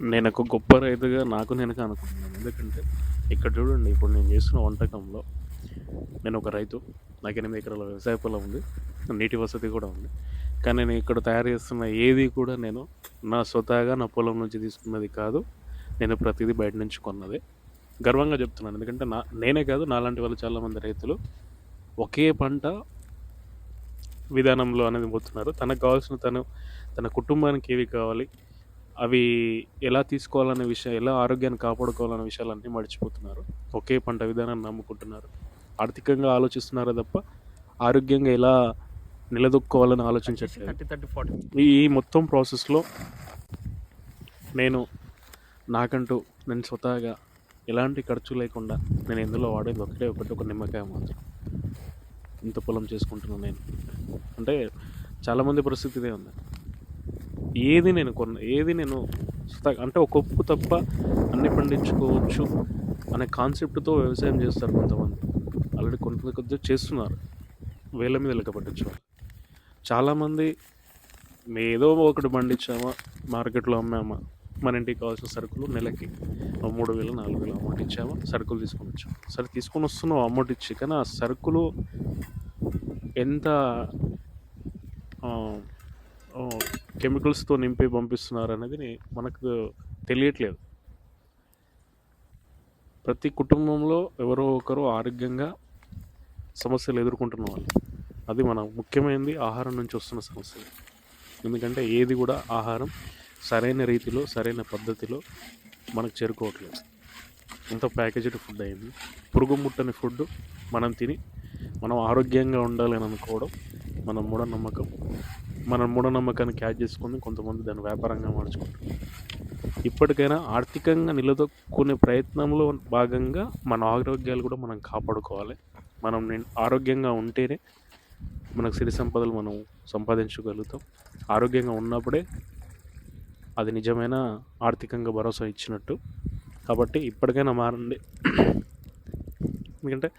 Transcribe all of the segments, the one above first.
నేను ఒక గొప్ప రైతుగా నాకు నేను అనుకుంటున్నాను. ఎందుకంటే ఇక్కడ చూడండి ఇప్పుడు నేను చేస్తున్న వంటకంలో నేను ఒక రైతు నాకు ఎనిమిది ఎకరాల వ్యవసాయ పొలం ఉంది నీటి వసతి కూడా ఉంది. కానీ నేను ఇక్కడ తయారు చేస్తున్న ఏది కూడా నేను నా స్వతహాగా నా పొలం నుంచి తీసుకున్నది కాదు నేను ప్రతిదీ బయట నుంచి కొన్నది. గర్వంగా చెప్తున్నాను ఎందుకంటే నా నేనే కాదు నాలాంటి వాళ్ళు చాలామంది రైతులు ఒకే పంట విధానంలో అనేది పోతున్నారు. తనకు కావాల్సిన తను తన కుటుంబానికి ఏవి కావాలి అవి ఎలా తీసుకోవాలనే విషయం ఎలా ఆరోగ్యాన్ని కాపాడుకోవాలనే విషయాలన్నీ మర్చిపోతున్నారు. ఒకే పంట విధానాన్ని నమ్ముకుంటున్నారు. ఆర్థికంగా ఆలోచిస్తున్నారే తప్ప ఆరోగ్యంగా ఎలా నిలదొక్కోవాలని ఆలోచించట్లేదు. Thirty thirty forty. ఈ ఈ మొత్తం ప్రాసెస్లో నేను నాకంటూ నేను స్వతహాగా ఎలాంటి ఖర్చు లేకుండా నేను ఎందులో వాడేది ఒకటే ఒకటి ఒక నిమ్మకాయ మాత్రం. ఇంత పొలం చేసుకుంటున్నాను నేను. అంటే చాలామంది పరిస్థితి ఇదే ఉంది. ఏది నేను కొన్న ఏది నేను అంటే ఒక ఉప్పు తప్ప అన్ని పండించుకోవచ్చు అనే కాన్సెప్ట్తో వ్యవసాయం చేస్తారు కొంతమంది. ఆల్రెడీ కొంత కొద్దిగా చేస్తున్నారు. వేల మీద లెక్క పట్టించేవాళ్ళు చాలామంది ఏదో ఒకటి పండించామా మార్కెట్లో అమ్మామా మన ఇంటికి కావాల్సిన సరుకులు నెలకి మూడు వేలు నాలుగు వేలు అమౌంట్ ఇచ్చామా సరుకులు తీసుకొని వచ్చాము సరే తీసుకొని వస్తున్నావు అమౌంట్ ఇచ్చి కానీ ఆ సరుకులు ఎంత కెమికల్స్తో నింపి పంపిస్తున్నారు అనేది మనకు తెలియట్లేదు. ప్రతి కుటుంబంలో ఎవరో ఒకరు ఆరోగ్యంగా సమస్యలు ఎదుర్కొంటున్న వాళ్ళు. అది మన ముఖ్యమైనది ఆహారం నుంచి వస్తున్న సమస్య ఎందుకంటే ఏది కూడా ఆహారం సరైన రీతిలో సరైన పద్ధతిలో మనకు చేరుకోవట్లేదు. అంత ప్యాకేజ్డ్ ఫుడ్ అయింది. పురుగు ముట్టని ఫుడ్ మనం తిని మనం ఆరోగ్యంగా ఉండాలి అని అనుకోవడం మన మూఢనమ్మకం. మన మూఢనమ్మకాన్ని క్యాచ్ చేసుకొని కొంతమంది దాన్ని వ్యాపారంగా మార్చుకుంటారు. ఇప్పటికైనా ఆర్థికంగా నిలదొక్కునే ప్రయత్నంలో భాగంగా మన ఆరోగ్యాలు కూడా మనం కాపాడుకోవాలి. మనం ఆరోగ్యంగా ఉంటేనే మనకు సిరి సంపదలు మనం సంపాదించగలుగుతాం. ఆరోగ్యంగా ఉన్నప్పుడే అది నిజమైన ఆర్థికంగా భరోసా ఇచ్చినట్టు. కాబట్టి ఇప్పటికైనా మారండి. ఎందుకంటే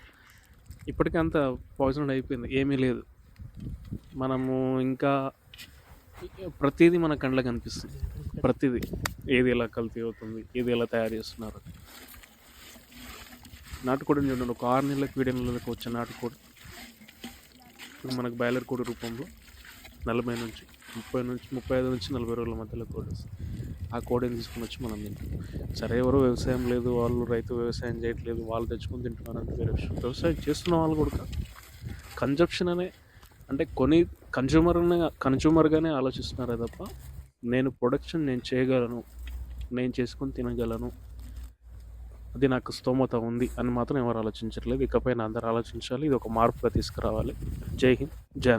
ఇప్పటికే అంత పాయిజన్ అయిపోయింది. ఏమీ లేదు. మనము ఇంకా ప్రతిదీ మన కండ్లకు కనిపిస్తుంది ప్రతిదీ. ఏది ఎలా కల్తీ అవుతుంది ఏది ఎలా తయారు చేస్తున్నారు. నాటుకోడిని చూడండి ఒక ఆరు నెలలకు ఏడు నెలలకు వచ్చే నాటుకోడి. ఇప్పుడు మనకు బాయిలర్ కోడి రూపంలో నలభై నుంచి ముప్పై నుంచి ముప్పై ఐదు నుంచి నలభై రోజుల మధ్యలో కోడి ఆ కోడిని తీసుకుని వచ్చి మనం తింటాం. సరే ఎవరు వ్యవసాయం లేదు వాళ్ళు రైతు వ్యవసాయం చేయట్లేదు వాళ్ళు తెచ్చుకొని తింటున్నారు అంటే వేరే విషయం. వ్యవసాయం చేస్తున్న వాళ్ళు కూడా కన్జప్షన్ అనే అంటే కొని కన్జ్యూమర్ కన్జ్యూమర్గానే ఆలోచిస్తున్నారే తప్ప నేను ప్రొడక్షన్ నేను చేయగలను నేను చేసుకొని తినగలను అది నాకు స్తోమత ఉంది అని మాత్రం ఎవరు ఆలోచించట్లేదు. ఇకపైన అందరూ ఆలోచించాలి ఇది ఒక మార్పుగా తీసుకురావాలి. జై హింద్ జై